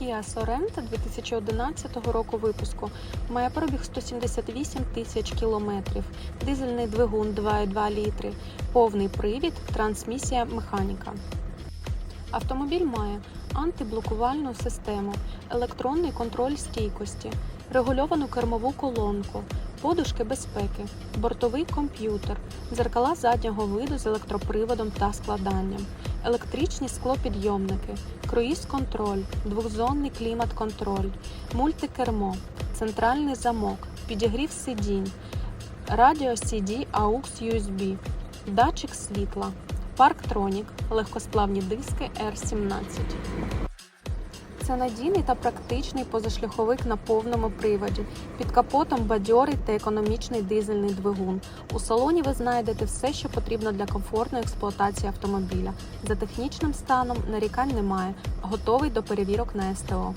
Kia Sorento 2011 року випуску має пробіг 178 тисяч кілометрів, дизельний двигун 2,2 літри, повний привід, трансмісія механіка. Автомобіль має антиблокувальну систему, електронний контроль стійкості, регульовану кермову колонку, подушки безпеки, бортовий комп'ютер, дзеркала заднього виду з електроприводом та складанням, електричні склопідйомники, круїз-контроль, двохзонний клімат-контроль, мультикермо, центральний замок, підігрів сидінь, радіо CD AUX USB, датчик світла, парктронік, легкосплавні диски R17. Це надійний та практичний позашляховик на повному приводі. Під капотом бадьорий та економічний дизельний двигун. У салоні ви знайдете все, що потрібно для комфортної експлуатації автомобіля. За технічним станом нарікань немає. Готовий до перевірок на СТО.